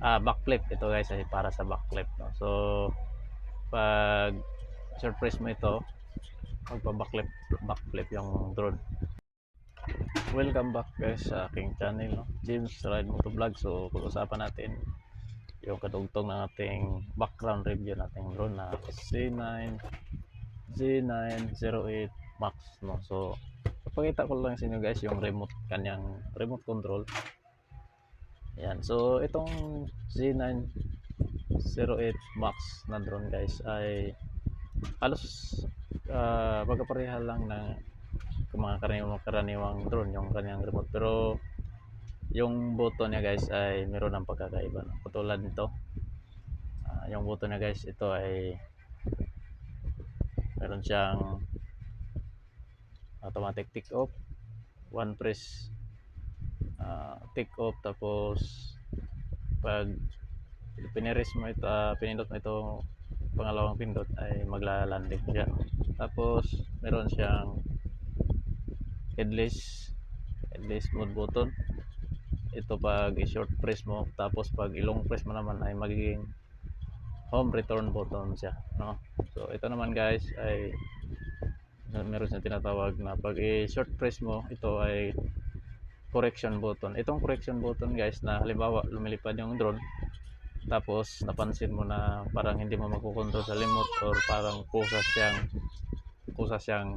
ah, backflip. Ito guys ay para sa backflip no? So pag surprise mo ito magpa backflip backflip yung drone. Welcome back guys sa aking channel no? James Ride Moto Vlog so pag-usapan natin yung kadugtong ng ating background review nating drone na C9 Z908 Max no? So papakita ko lang sa inyo guys yung remote kanyang remote control yan so itong Z908 Max na drone guys ay halos uh, magkapareha lang na mga karaniwang, karaniwang drone yung kanyang remote pero yung button niya guys ay meron ng pagkakaiba no? katulad nito Ah, yung button niya guys ito ay meron siyang automatic tick off one press uh, tick off tapos pag piniris mo ito ah, pinindot mo ito pangalawang pindot ay maglalanding siya. Tapos meron siyang headless headless mode button. Ito pag i-short press mo tapos pag i-long press mo naman ay magiging home return button siya no? So ito naman guys ay meron siyang tinatawag na pag i-short press mo ito ay correction button. Itong correction button guys na halimbawa lumilipad yung drone tapos napansin mo na parang hindi mo makukontrol sa remote or parang kusa siyang kusa siyang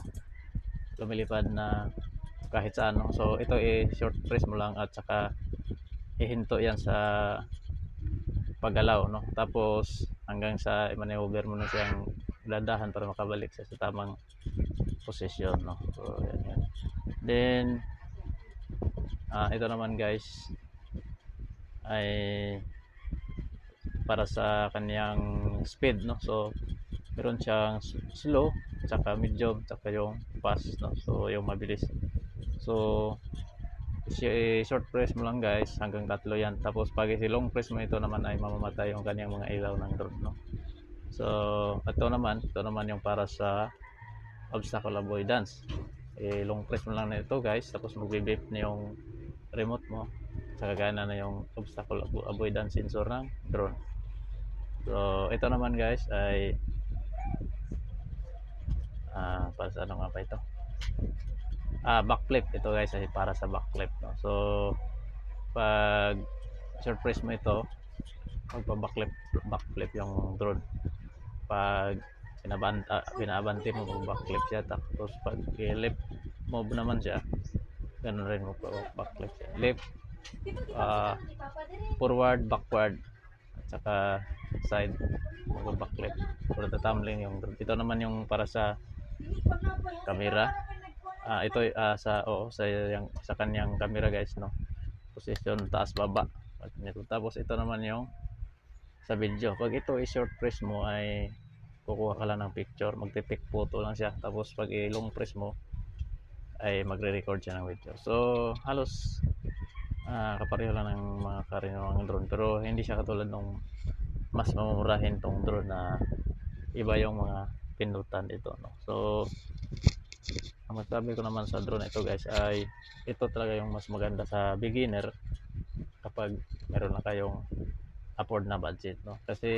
lumilipad na kahit saan no? so ito i-short press mo lang at saka ihinto yan sa paggalaw no? Tapos hanggang sa i-maneuver mo na siyang dadahan para makabalik siya sa tamang posisyon no? So yan yan. Then ah ito naman guys ay para sa kanyang speed no? So meron siyang slow tsaka medium tsaka yung fast no? So yung mabilis. So short press mo lang guys hanggang tatlo yan. Tapos pag si long press mo ito naman ay mamamatay yung kanyang mga ilaw ng drone no? So ito naman ito naman yung para sa obstacle avoidance. Eh, long press mo lang na ito guys tapos magbe-beep na yung remote mo. Saka gana na yung obstacle avo- avoidance sensor ng drone. So ito naman guys ay ah para sa ano nga pa ito? Ah backflip. Ito guys ay para sa backflip no? So pag surprise mo ito magpa backflip backflip yung drone. Pag binaban ah, binabante mo mag backflip siya. Tapos pag i-left move naman siya ganun rin mo backflip siya left ah, forward backward. At saka side mag backflip or tumbling yung ito naman yung para sa camera. Ah ito ah, sa oo sa yung sa kanyang camera guys no? Position taas baba. Tapos ito naman yung sa video. Pag ito i short press mo ay kukuha ka lang ng picture. Magte-take photo lang siya. Tapos pag i long press mo ay magre-record siya ng video. So halos ah, kapareho lang ng mga karaniwang drone. Pero hindi siya katulad nung mas mamumurahin tong drone na iba yung mga pindutan dito no? So ang masabi ko naman sa drone ito guys ay ito talaga yung mas maganda sa beginner kapag meron na kayong afford na budget no? Kasi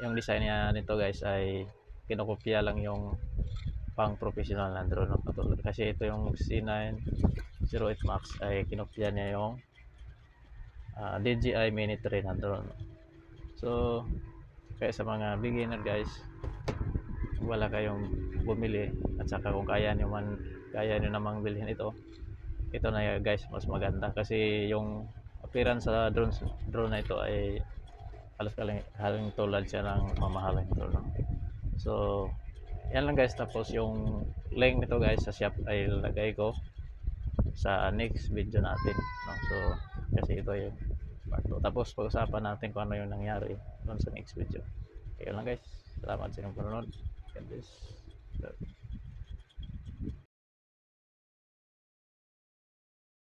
yung design niya nito guys ay kinokopya lang yung pang professional na drone no? Katulad- kasi ito yung C9 08 Max ay kinopya niya yung ah, DJI Mini 3 na drone. So kaya sa mga beginner guys wala kayong bumili at saka kung kaya nyo man kaya nyo namang bilhin ito ito na guys mas maganda. Kasi yung appearance sa drone drone na ito ay halos kaling haling tulad siya ng mamahaling drone. So yan lang guys. Tapos yung link nito guys sa shop ay lagay ko sa next video natin no? so kasi ito yung part 2 tapos pag-usapan natin kung ano yung nangyari doon sa next video. Kaya lang guys. Salamat sa inyong panonood. God bless.